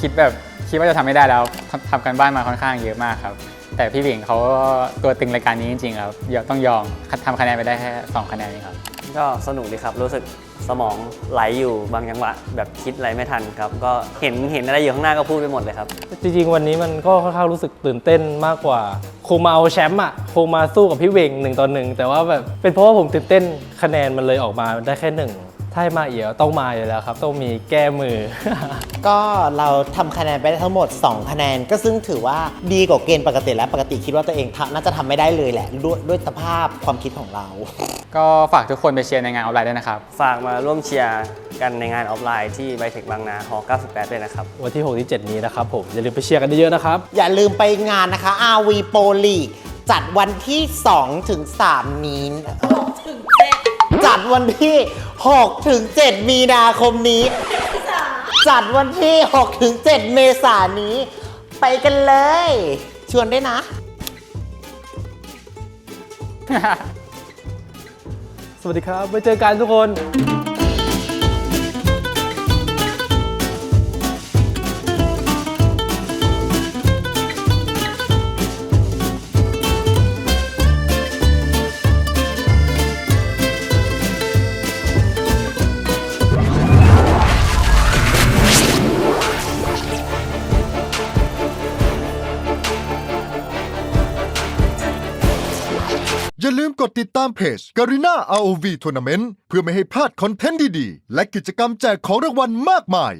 คิดแบบคิดว่าจะทำไม่ได้แล้วทำทำกันบ้านมาค่อนข้างเยอะมากครับ แต่พี่หวิงเขาก็ตัวตึงรายการนี้จริงๆครับยอมต้องยอมทำคะแนนไปได้แค่สองคะแนนเองครับ ก็สนุกดีครับรู้สึกสมองไหลอยู่บางจังหวะแบบคิดอะไรไม่ทันครับ ก็เห็นเห็นอะไรอยู่ข้างหน้าก็พูดไปหมดเลยครับ จริงๆ วันนี้มันก็ค่อนข้างรู้สึกตื่นเต้นมากกว่าคงมาเอาแชมป์อะคงมาสู้กับพี่เวงหนึ่งต่อหนึ่งแต่ว่าแบบเป็นเพราะว่าผมตื่นเต้นคะแนนมันเลยออกมาได้แค่หนึ่ง ถ้าให้มาเอียวต้องมาอยู่แล้วครับ ต้องมีแก้มือ ก็เราทำคะแนนไปได้ทั้งหมด 2 คะแนน ก็ซึ่งถือว่าดีกว่าเกณฑ์ปกติแล้วปกติคิดว่าตัวเองทำน่าจะทำไม่ได้เลยแหละ ด้วยด้วยสภาพความคิดของเรา ก็ฝากทุกคนไปเชียร์ในงานออนไลน์ด้วยนะครับ ฝากมาร่วมเชียร์กันในงานออฟไลน์ที่ไบเทคบางนาฮอ98ด้วยนะครับ วันที่ 6 ที่ 7 นี้นะครับผม อย่าลืมไปเชียร์กันเยอะๆนะครับ อย่าลืมไปงานนะคะ RV Pro League จัดวันที่2ถึง3นี้นะจัดวันที่ 6ถึง7มีนาคมนี้ จัดวันที่6ถึง7เมษายนนี้ ไปกันเลย ชวนด้วยนะ สวัสดีครับไว้เจอกันทุกคน อย่าลืมกดติดตามเพจ Garena ROV Tournament เพื่อไม่ให้พลาดคอนเทนต์ดีๆ และกิจกรรมแจกของรางวัลมากมาย